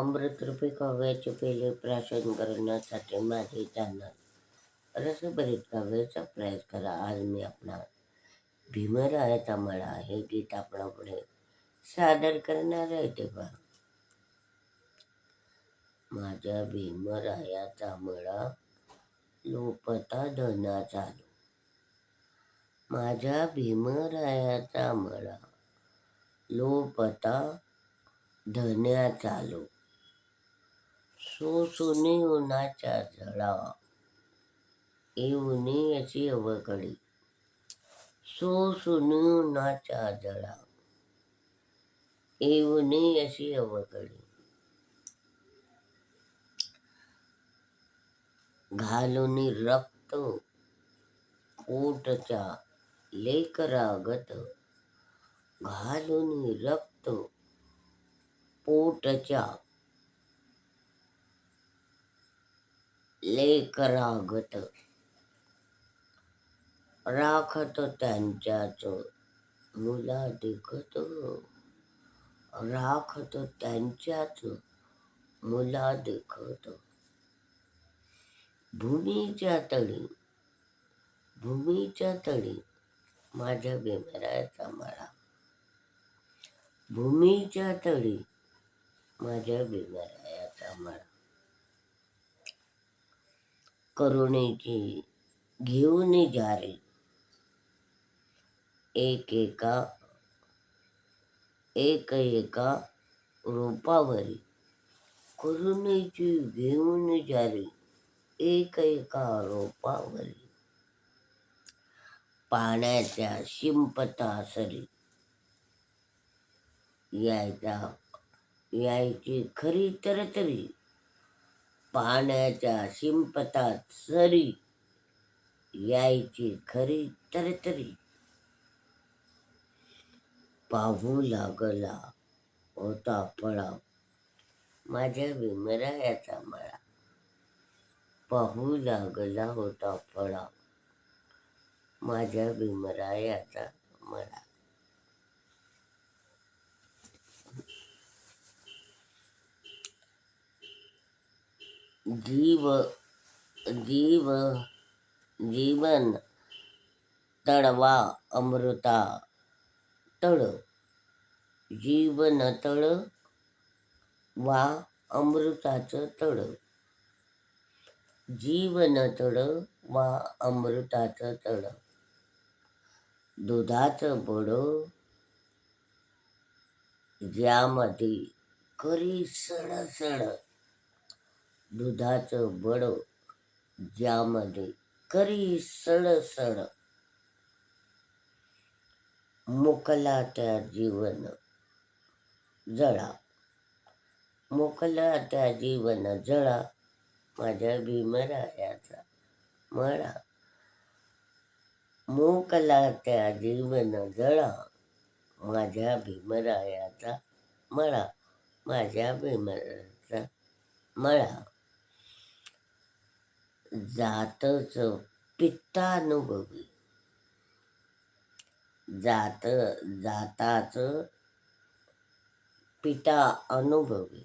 अमृतरूपी काव्याचे पहिले प्राशन करण्यासाठी माझे चॅनल रसभरीत काव्याचा प्रयास करा. आज मी आपला भीमरायाचा मळा हे गीत आपणापुढे सादर करणार आहे तेव्हा. माझ्या भीमरायाचा मळा लोपता धना चालू. माझ्या भीमरायाचा मळा लोपता धन्या चालू. सोसुनी उन्हाच्या झळा. येऊनी अशी अवकडी सोसुनी उन्हाच्या झळा. येऊनी अशी अवकडी घालून रक्त पोटच्या लेकरागत. घालून रक्त पोटच्या लेकरागत राखत त्यांच्याच मुला देखत राखत त्यांच्याच मुला देखत भूमीच्या तळी भूमीच्या तळी माझ्या बेमराचा मळा. भूमीच्या तळी माझ्या बेमरायाचा मळा. करुणेची घेऊन जारी एक एका एक एका रोपावरी करुणेची घेऊन जारी एक एका रोपावरी पाण्याच्या शिंपता सरी. यायचा यायची खरी तरतरी. पाण्याच्या शिंपतात सरी यायची खरी तरतरी पाहू लागला होता फळा माझ्या विमरायाचा मळा. पाहू लागला होता फळा माझ्या विमरायाचा मळा. जीव जीव जीवन तळवा अमृता तळ. जीवन तळ वा अमृताचं तळ. जीवन तळ वा अमृताचं तळ. दुधाचं बड ज्यामध्ये करी सडसड. दुधाचं बड ज्यामध्ये करी सडसड. मोकला त्या जीवन जळा. मोकला त्या जीवन जळा. माझ्या भीमरायाचा मळा. मोकला त्या जीवन जळा. माझ्या भीमरायाचा मळा. माझ्या भीमरायाचा मळा. जातच पित्तानुभवी. जात जाताच पिता अनुभवी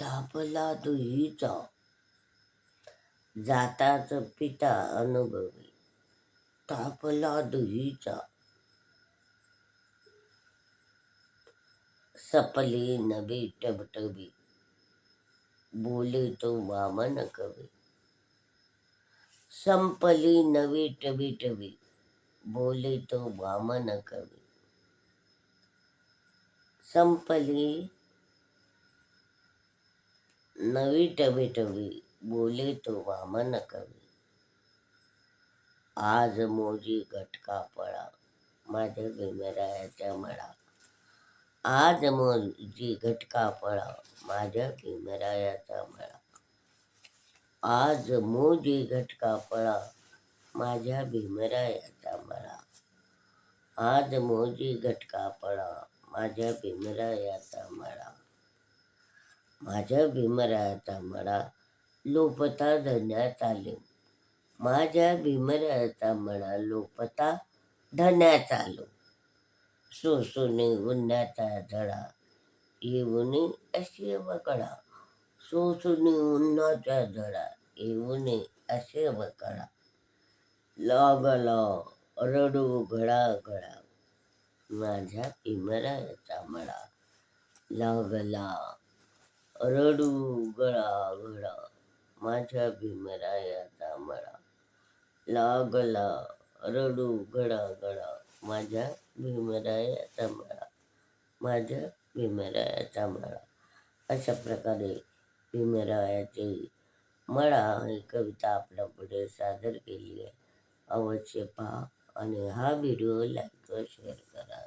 तापला दुहीचा जाताच पिता अनुभवी तापला दुहीचा सपली नवी टबटबी. बोले तो वामन कवी. संपली नवी टवी टवी. बोले तो वामन कवी. संपली नवी टवी टवी. बोले तो वामन कवी. आज मोजी घटका पळा माझ्या भीमरायाच्या मळा. आज मोजी घटका पळा माझ्या भीमरायाचा मळा. आज मोदी घटका पळा माझ्या भीमरायाचा मळा. आज मोदी घटका पळा माझ्या भीमरायाचा मळा. माझ्या भीमरायाचा मळा लोपता धन्यात आले. माझ्या भीमरायाचा मळा लोपता धन्यात आलो. सोसुनी उन्हाचा धडा येऊनी अशी बकडा सोसुनी उन्हाच्या झळा नये असे बकडा लागला रडू घडा घडा माझ्या पिमरायाचा मळा लागला रडू गळा गळा माझ्या भीमरायाचा मळा लागला रडू गडा घडा माझ्या भीमरायाचा मळा माझ्या भीमरायाचा मळा अशा प्रकारे भीमरायाचेही मळा ही कविता आपल्यापुढे सादर केली आहे अवश्य पहा आणि हा व्हिडिओ लाईक व शेअर करा